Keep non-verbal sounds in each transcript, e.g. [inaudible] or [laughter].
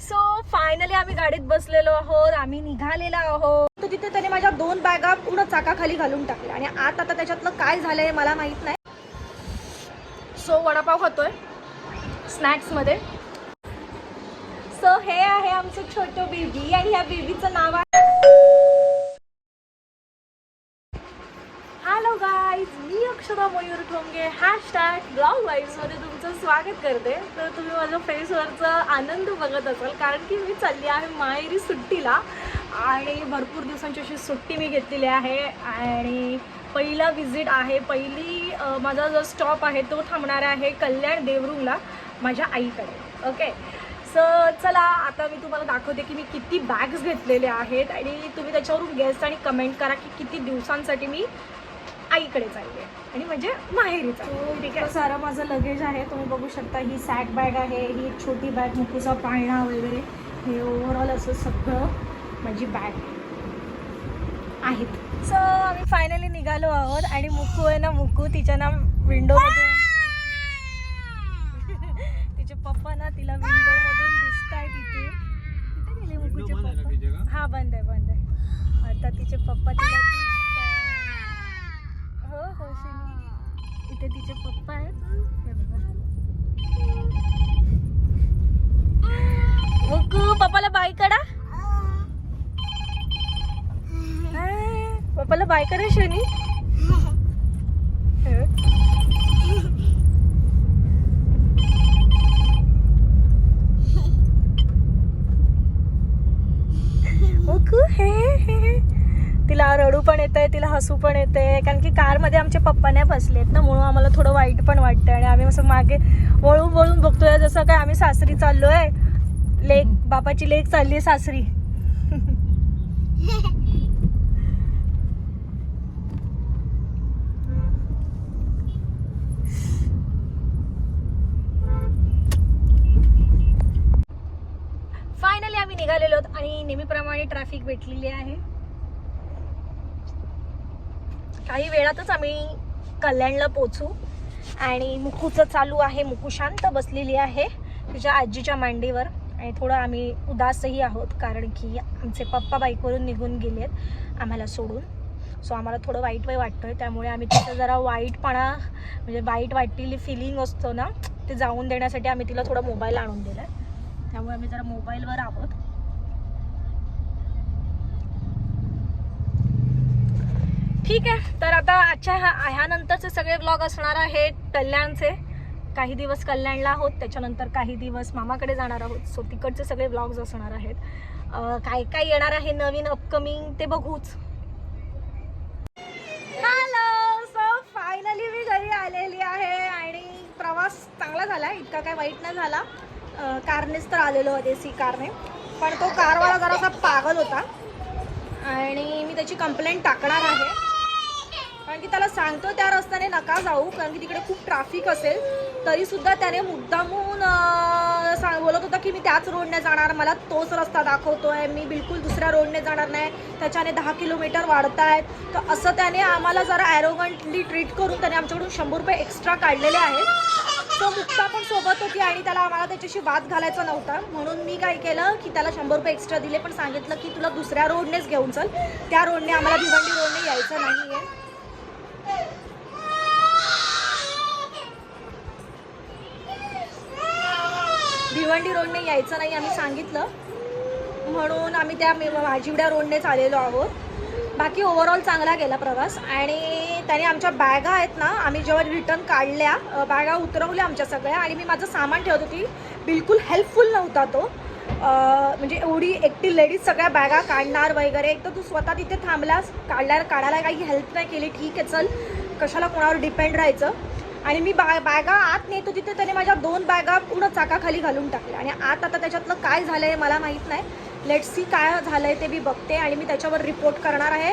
So finally आम्ही गाडीत बसलेलो आहोत. आम्ही निघालेलो आहोत. तर तिथे त्याने माझ्या दोन बॅगा पूर्ण चाकाखाली घालून टाकल्या. आणि आत आता त्याच्यातलं काय झालंय मला माहीत नाही. सो वडापाव खातोय. स्नॅक्समध्ये सो हे आहे आमचं छोटं बेबी आणि ह्या बेबीचं नाव आहे हॅलो गाईज मी मयूर ठोंगे हॅशटॅग ब्लॉग वाईजमध्ये तुमचं स्वागत करते. तर तुम्ही माझ्या फेसवरचा आनंद बघत असाल कारण की मी चालली आहे माहेरी सुट्टीला आणि भरपूर दिवसांची अशी सुट्टी मी घेतलेली आहे. आणि पहिला विजिट आहे पहिली माझा जो स्टॉप आहे तो थांबणार आहे कल्याण देवरुंगला माझ्या आईकडे. ओके सो चला आता मी तुम्हाला दाखवते की मी किती बॅग्स घेतलेले आहेत आणि तुम्ही त्याच्यावरून गेस्ट आणि कमेंट करा की किती दिवसांसाठी मी आईकडे चालले आणि म्हणजे माहेरी चालले ठीक आहे. सारं माझं लगेज आहे. तुम्ही बघू शकता ही सॅक बॅग आहे ही एक छोटी बॅग मुकूचा पाळणा वगैरे. हे ओव्हरऑल असं सगळं माझी बॅग आहेत. सो आम्ही फायनली निघालो आहोत आणि मुकू आहे ना मुकू तिच्या ना विंडोमधून [laughs] तिचे पप्पा ना तिला विंडो मधून दिसत आहे तिथे. कुठे गेले मुकूचे पप्पा हा बंद आहे बंद आहे. आता तिचे पप्पा तिला. इथे तिचे पप्पा आहेत. मुकू पप्पाला बाय हाय. पप्पाला बाय करा शनी हे. मुकू हे हे, हे. तिला रडू पण येत आहे तिला हसू पण येते. कारण की कारमध्ये आमचे पप्पा नाही बसलेत ना म्हणून आम्हाला थोडं वाईट पण वाटतं आणि आम्ही असं मागे वळून वळून बघतोय जसं काय आम्ही सासरी चाललोय. लेक बापाची लेक चालली आहे सासरी. [laughs] फायनली आम्ही निघालेलो आहोत आणि नेहमीप्रमाणे ट्रॅफिक भेटलेली आहे. काही वेळातच आम्ही कल्याणला पोचू आणि मुकूचं चालू आहे मुकू शांत बसलेली आहे तिच्या आजीच्या मांडीवर. आणि थोडं आम्ही उदासही आहोत कारण की आमचे पप्पा बाईकवरून निघून गेले आहेत आम्हाला सोडून. सो आम्हाला थोडं वाईट वाई आहे त्यामुळे आम्ही तिचं जरा वाईटपणा म्हणजे वाईट वाटलेली फिलिंग असतो ना ते जाऊन देण्यासाठी आम्ही तिला थोडा मोबाईल आणून दिला त्यामुळे आम्ही जरा मोबाईलवर आहोत. ठीक आहे तर आता आजच्या ह्या ह्यानंतरचे सगळे ब्लॉग असणार आहेत कल्याणचे. काही दिवस कल्याणला आहोत त्याच्यानंतर काही दिवस मामाकडे जाणार आहोत. सो तिकडचे सगळे ब्लॉग्स असणार आहेत. काय काय येणार आहे नवीन अपकमिंग ते बघूच. हॅलो सो फायनली मी घरी आलेली आहे आणि प्रवास चांगला झाला इतका काय वाईट नाही झाला. कारनेच तर आलेलो देसी कारने. पण तो कारवाला जरासा पागल होता. आणि मी त्याची कंप्लेंट टाकणार आहे. कारण की त्याला सांगतो त्या रस्त्याने नका जाऊ कारण की तिकडे खूप ट्रॅफिक असेल. तरीसुद्धा त्याने मुद्दामून सांग बोलत होता की मी त्याच रोडने जाणार मला तोच रस्ता दाखवतोय मी बिलकुल दुसऱ्या रोडने जाणार नाही. त्याच्याने दहा किलोमीटर वाढत आहेत तर असं त्याने आम्हाला जरा ॲरोगंटली ट्रीट करून त्याने आमच्याकडून शंभर रुपये एक्स्ट्रा काढलेले आहेत. तो मुक्ता पण सोबत होती आणि त्याला आम्हाला त्याच्याशी वाद घालायचा नव्हता. म्हणून मी काय केलं की त्याला शंभर रुपये एक्स्ट्रा दिले पण सांगितलं की तुला दुसऱ्या रोडनेच घेऊन चल. त्या रोडने आम्हाला भिवंडी रोडने यायचं नाही आहे भिवंडी रोडने यायचं नाही आम्ही सांगितलं. म्हणून आम्ही त्या माझिवड्या रोडनेच आलेलो आहोत. बाकी ओव्हरऑल चांगला गेला प्रवास आणि त्याने आमच्या बॅगा आहेत ना आम्ही जेव्हा रिटर्न काढल्या बॅगा उतरवल्या आमच्या सगळ्या आणि मी माझं सामान ठेवत होती. बिलकुल हेल्पफुल नव्हता तो. म्हणजे एवढी एकटी लेडीज सगळ्या बॅगा काढणार वगैरे एक तर तू स्वतः तिथे थांबलास काढल्या काढायला काही हेल्प नाही केली ठीक आहे चल. कशाला कोणावर डिपेंड राहायचं? आणि मी बॅ बॅगा आत नेतो तिथे त्याने माझ्या दोन बॅगा पूर्ण चाकाखाली घालून टाकल्या. आणि आत आता त्याच्यातलं काय झालं आहे मला माहीत नाही. लेट सी काय झालं आहे ते मी बघते आणि मी त्याच्यावर रिपोर्ट करणार आहे.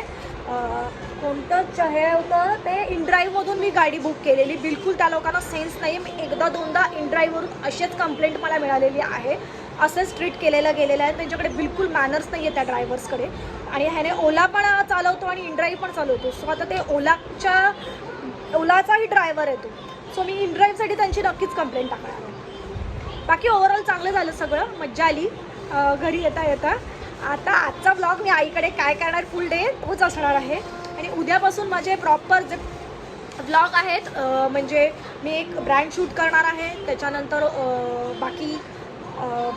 कोणतं च- होतं ते इनड्राईव्हमधून मी गाडी बुक केलेली. बिलकुल त्या लोकांना सेन्स नाही मी एकदा दोनदा इनड्राईव्हवरून असेच कंप्लेंट मला मिळालेली आहे. असंच ट्रीट केलेलं गेलेलं आहे. त्यांच्याकडे बिलकुल मॅनर्स नाही आहे त्या ड्रायव्हर्सकडे आणि ह्याने ओला पण चालवतो आणि इनड्राईव्ह पण चालवतो. सो आता ते ओलाच्या ओलाचाही ड्रायव्हर आहे तो. सो मी इनड्राईव्हसाठी त्यांची नक्कीच कंप्लेंट टाकणार आहे. बाकी ओव्हरऑल चांगलं झालं सगळं. मज्जा आली. घरी येता येता आता आजचा ब्लॉग मी आईकडे काय करणार फुल डे तोच असणार आहे. आणि उद्यापासून माझे प्रॉपर जे ब्लॉग आहेत म्हणजे मी एक ब्रँड शूट करणार आहे. त्याच्यानंतर बाकी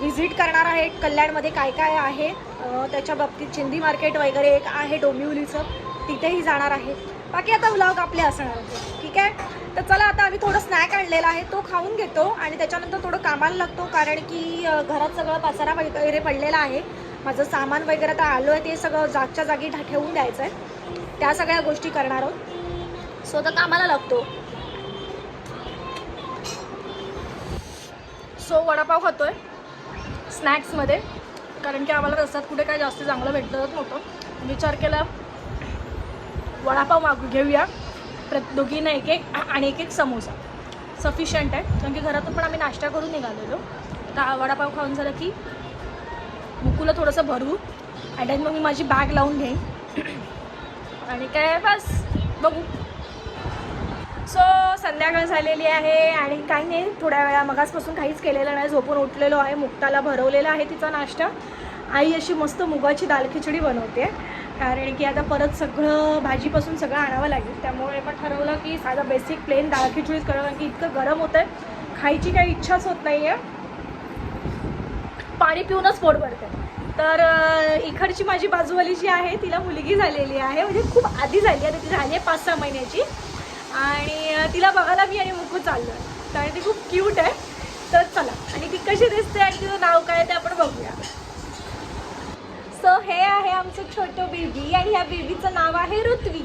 व्हिजिट करणार आहे. कल्याणमध्ये काय काय आहे? त्याच्या बाबतीत चिंदी मार्केट वगैरे एक आहे डोंबिवलीचं. तिथेही जाणार आहे. बाकी आता व्लॉग आपले असणार होते ठीक आहे? तर चला आता आम्ही थोडं स्नॅक आणलेला आहे. तो खाऊन घेतो आणि त्याच्यानंतर थोडं कामाला लागतो कारण की घरात सगळं पसारा वगैरे पडलेला आहे. माझं सामान वगैरे आता आलो आहे ते सगळं जागच्या जागी ठेवून द्यायचं आहे त्या सगळ्या गोष्टी करणार आहोत. सो तर कामाला लागतो. सो वडापाव खातोय. स्नॅक्समध्ये कारण की आम्हाला रस्त्यात कुठे काय जास्त चांगलं भेटत नव्हतं. विचार केला वडापाव मागू घेऊया. प्रत दोघींना एक एक आणि एक एक समोसा. सफिशियंट आहे. कारण की घरातून पण आम्ही नाश्ता करून निघालेलो. आता वडापाव खाऊन झालं की मुकूला थोडंसं भरू. आणि मग मी माझी बॅग लावून घेईन. आणि काय बस बघू. सो संध्याकाळ झालेली आहे आणि काही नाही थोड्या वेळा मगासपासून काहीच केलेलं नाही. झोपून उठलेलो आहे मुक्ताला भरवलेला आहे तिचा नाश्ता. आई अशी मस्त मुगाची दाल खिचडी बनवते. कारण की आता परत सगळं भाजीपासून सगळं आणावं लागेल. त्यामुळे पण ठरवलं की साधं बेसिक प्लेन दाळ खिचडीच करावं कारण की इतकं गरम होतं आहे खायची काही इच्छाच होत नाही आहे पाणी पिऊनच पोट भरते तर इकडची माझी बाजूवाली जी आहे तिला मुलगी झालेली आहे. म्हणजे खूप आधी झाली आहे ती झाली आहे पाच सहा महिन्याची. आणि तिला बघायला मी आणि मुकू चाललो आहे कारण ती खूप क्यूट आहे. तर चला. आणि ती कशी दिसते आणि तिचं नाव काय ते आपण बघूया. सो हे आहे आमचं छोटं बेबी आणि ह्या बेबीचं नाव आहे ऋत्वी.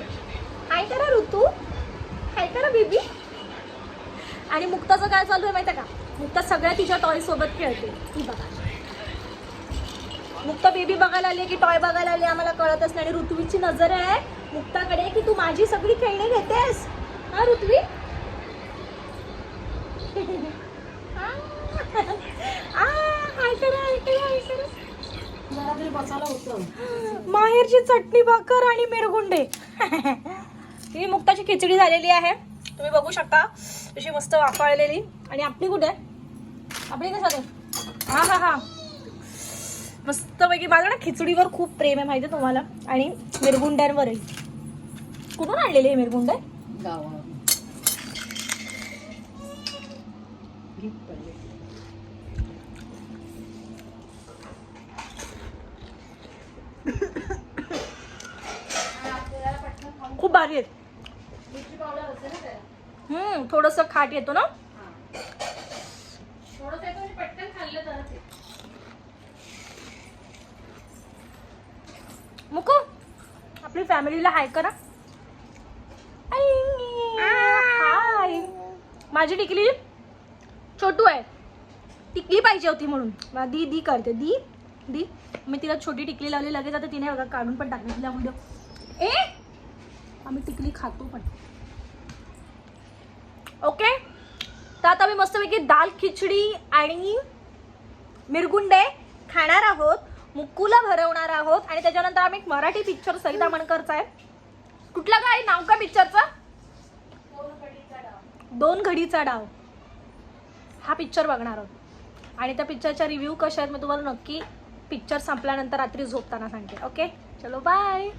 हाय करा ऋतू. हाय करा बेबी आणि मुक्ताचं काय चालू आहे माहिती आहे का? मुक्ता सगळ्या तिच्या टॉय सोबत खेळते. ती बघा. मुक्ता बेबी बघायला आली की टॉय बघायला आली आम्हाला कळतच नाही. आणि ऋत्वीची नजर आहे मुक्ताकडे की तू माझी सगळी खेळणी घेतेस? हा ऋत्वी? माहेरची चटणी भाकर आणि मिरगुंडे. ही मुक्ताची खिचडी झालेली आहे. तुम्ही बघू शकता अशी मस्त वाफाळलेली. आणि आपली कुठे? आपली कशा हा हा हा. मस्तपैकी माझं ना खिचडीवर खूप प्रेम आहे माहिती आहे तुम्हाला. आणि मिरगुंड्यांवरही. कुठून आणलेले हे मिरगुंड? खूप भारी आहेत. हम्म थोडस खाट येतो ना? मुकू. आपली फॅमिलीला हाय करा. हाय. माझी टिकली. छोटू आहे. टिकली पाहिजे होती म्हणून. मला दी दी करते. दी दी. मी तिला छोटी टिकली लावली. लगेच आता तिने बघा काढून पण टाकली. तिला व्हिडिओ ए आम्ही टिकली खातो पण. ओके? तर आता मी मस्तपैकी दाल खिचडी आणि मिरगुंडे खाणार आहोत. मुक्कूला भरवणार आहोत आणि त्याच्यानंतर आम्ही एक मराठी पिक्चर सईदा मणकरचा आहे. कुठला काय नाव का पिक्चरचं दोन घडीचा डाव. हा पिक्चर बघणार आहोत. आणि त्या पिक्चरच्या रिव्ह्यू कशा आहेत मी तुम्हाला नक्की पिक्चर संपल्यानंतर रात्री झोपताना सांगते ओके चलो बाय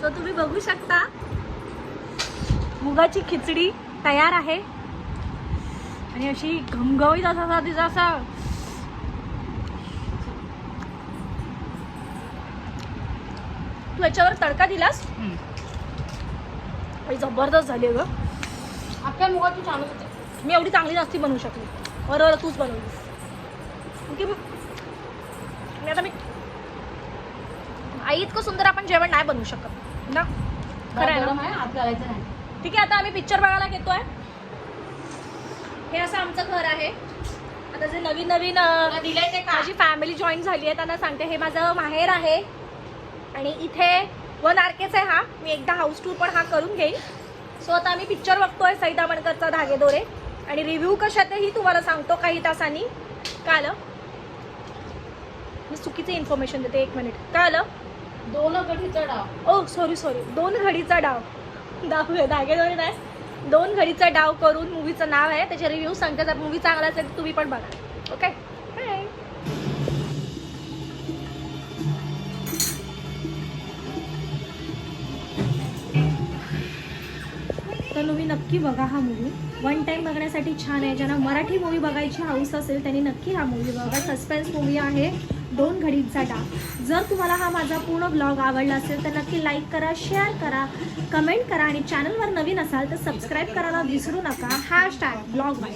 सो तुम्ही बघू शकता मुगाची खिचडी तयार आहे. आणि अशी घमघवीत असा तिचा असा तू याच्यावर तडका दिलास? जबरदस्त झाली ग आपल्या मुगाची छानच होते. मी एवढी चांगली नसती बनवू शकली. बरोबर तूच बनवलीस. मी आता मी आई इतकं सुंदर आपण जेवण नाही बनवू शकत. ना? खरं आहे ना? ठीक आहे आता आम्ही पिक्चर बघायला घेतोय. हे असं आमचं घर आहे. आता जे नवीन नवीन अं, दिलंय ते माझी फॅमिली जॉईन झाली आहे त्यांना सांगते हे माझं माहेर आहे. आणि इथे वन आरकेच आहे हा. मी एकदा हाऊस टूर पण हा करून घेईन. सो आता आम्ही पिक्चर बघतोय सईदा मणकरचा धागेदोरे. आणि रिव्ह्यू कशात ही तुम्हाला सांगतो काही तासांनी. काय आलं? मी चुकीचे इन्फॉर्मेशन देते एक मिनिट काय आलं? दोन गठीचा डाव. ओ सॉरी सॉरी दोन घडीचा डाव. डाव धागेदोरे नाही. दोन घडीचा डाव करून मूवीचं नाव आहे. त्याचे रिव्ह्यू सांगतात मूवी चांगला असेल तर तुम्ही पण बघा. ओके तर तुम्ही नक्की बघा हा मूवी वन टाईम बघण्यासाठी छान आहे. ज्यांना मराठी मूवी बघायची हाऊस असेल त्यांनी नक्की हा मूवी बघा. सस्पेन्स मूवी आहे. दोन घडींचा डाग जर तुम्हाला हा माझा पूर्ण ब्लॉग आवडला असेल तर नक्की लाईक करा शेअर करा कमेंट करा. आणि चॅनलवर नवीन असाल तर सबस्क्राईब करायला विसरू नका. Hash tag blog bye